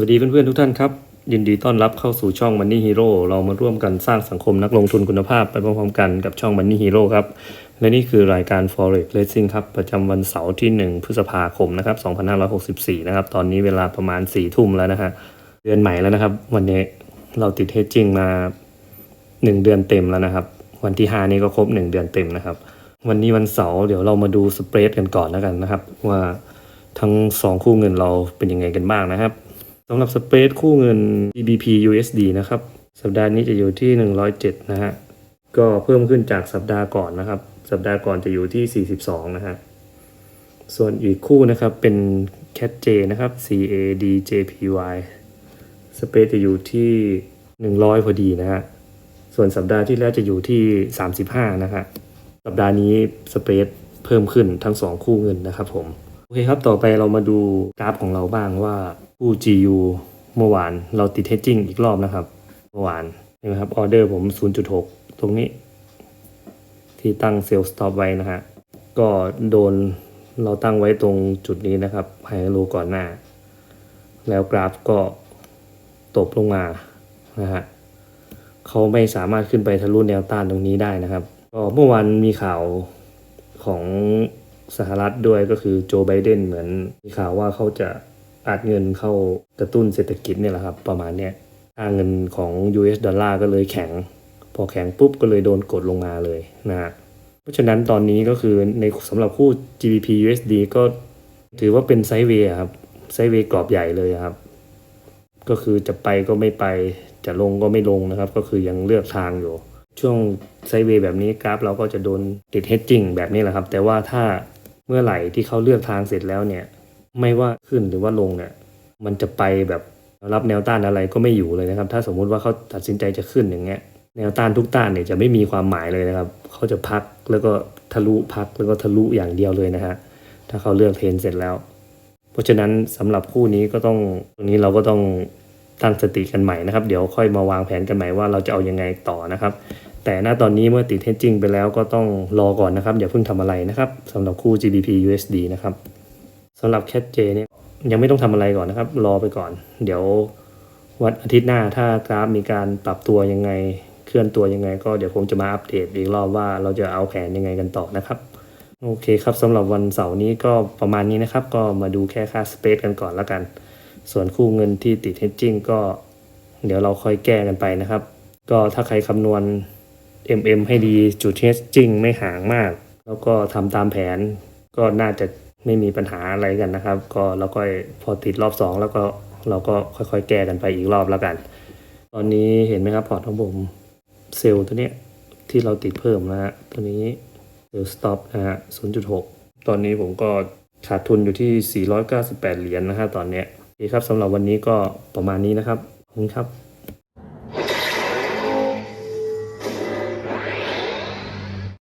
วัสดีเพื่อนๆทุกท่านครับ ยินดีต้อนรับเข้าสู่ช่อง Money Hero เรามาร่วมกันสร้างสังคมนักลงทุนคุณภาพไปพร้อมๆกันกับช่อง Money Hero ครับ และนี่คือรายการ Forex Racing ครับ ประจำวันเสาร์ที่ 1 พฤษภาคมนะครับ2564 นะครับ ตอนนี้เวลาประมาณ 4 ทุ่มแล้วนะฮะเดือนใหม่แล้วนะครับ วันนี้เราติดเฮดจิ้งมา 1 เดือนเต็มแล้วนะครับ วันที่ 5 นี้ก็ครบ 1 เดือนเต็มนะครับ วันนี้วันเสาร์เดี๋ยวเรามาดูสเปรดกันก่อนแล้วกันนะครับ ว่าทั้ง 2 คู่เงินเราเป็นยังไงกันบ้างนะครับ สำหรับสเปรดคู่เงิน GBP USD นะครับ สัปดาห์นี้จะอยู่ที่ 107 นะฮะ ก็เพิ่มขึ้นจากสัปดาห์ก่อนนะครับ สัปดาห์ก่อนจะอยู่ที่ 42 นะฮะ ส่วนอีกคู่นะครับเป็น Cat J นะครับ CAD JPY สเปรดจะอยู่ที่ 100 พอดีนะฮะ ส่วนสัปดาห์ที่แล้วจะอยู่ที่ 35 นะฮะ สัปดาห์นี้สเปรดเพิ่มขึ้นทั้ง 2 คู่เงินนะครับผม โอเคครับต่อไปเรามาดูกราฟของเราบ้างว่าคู่ GU เมื่อวานเราติดเท d จิ้งอีกรอบนะครับ เมื่อวานเห็นไหมครับออเดอร์ผม 0.6 ตรงนี้ ที่ตั้งเซลล์สต็อปไว้นะฮะก็โดนเราตั้งไว้ตรงจุดนี้นะครับไฮโลก่อนหน้า แล้วกราฟก็ตบลงมานะฮะเขาไม่สามารถขึ้นไปทะลุแนวต้านตรงนี้ได้นะครับก็เมื่อวานมีข่าวของ สหรัฐด้วยก็คือโจไบเดนเหมือนมีข่าวว่าเขาจะอัดเงินเข้ากระตุ้นเศรษฐกิจเนี่ยแหละครับ ประมาณเนี้ยค่าเงินของ US ดอลลาร์ก็เลยแข็ง พอแข็งปุ๊บก็เลยโดนกดลงมาเลยนะฮะเพราะฉะนั้นตอนนี้ก็คือในสำหรับคู่ GBP USD ก็ถือว่าเป็นไซด์เวย์ครับไซด์เวย์กรอบใหญ่เลยครับ ก็คือจะไปก็ไม่ไปจะลงก็ไม่ลงนะครับ ก็คือยังเลือกทางอยู่ ช่วงไซด์เวย์แบบนี้กราฟเราก็จะโดนติดเฮดจิ้งแบบนี้แหละครับ แต่ว่าถ้า เมื่อไหร่ที่เขาเลือกทางเสร็จแล้วเนี่ย ไม่ว่าขึ้นหรือว่าลงเนี่ยมันจะไปแบบรับแนวต้านอะไรก็ไม่อยู่เลยนะครับ ถ้าสมมุติว่าเขาตัดสินใจจะขึ้นอย่างเงี้ยแนวต้านทุกต้านเนี่ยจะไม่มีความหมายเลยนะครับเขาจะพักแล้วก็ทะลุพักแล้วก็ทะลุอย่างเดียวเลยนะฮะถ้าเขาเลือกเทรนเสร็จแล้ว เพราะฉะนั้นสำหรับคู่นี้ก็ต้องตรงนี้เราก็ต้องตั้งสติกันใหม่นะครับ เดี๋ยวค่อยมาวางแผนกันใหม่ว่าเราจะเอายังไงต่อนะครับ แต่ณตอนนี้เมื่อติดเทนจิ้งไปแล้วก็ต้องรอก่อนนะครับ อย่าเพิ่งทำอะไรนะครับสำหรับคู่ GBP USD นะครับสำหรับ Cat J เนี่ยยังไม่ต้องทำอะไรก่อนนะครับ รอไปก่อน เดี๋ยววันอาทิตย์หน้าถ้ากราฟมีการปรับตัวยังไงเคลื่อนตัวยังไง ก็เดี๋ยวผมจะมาอัปเดตอีกรอบว่าเราจะเอาแผนยังไงกันต่อนะครับโอเคครับสำหรับวันเสาร์นี้ก็ประมาณนี้นะครับ ก็มาดูแค่ค่าสเปซกันก่อนแล้วกัน ส่วนคู่เงินที่ติดเฮดจิ้งก็ เดี๋ยวเราค่อยแก้กันไปนะครับ ก็ถ้าใครคำนวณ MM ให้ดีจุดเฮดจิ้งไม่ห่างมาก แล้วก็ทำตามแผน ก็น่าจะไม่มีปัญหาอะไรกันนะครับ ก็เราก็พอติดรอบ 2 แล้วก็เราก็ค่อยๆ แก้กันไปอีกรอบแล้วกัน ตอนนี้เห็นไหมครับพอร์ตของผมเซลล์ตัวเนี้ยที่เราติดเพิ่มนะฮะตัวนี้เซลล์สต็อปนะฮะ0.6 ตอนนี้ผมก็ขาดทุนอยู่ที่ 498 เหรียญนะฮะตอนเนี้ยโอเคครับสำหรับวันนี้ก็ประมาณนี้นะครับขอบคุณครับ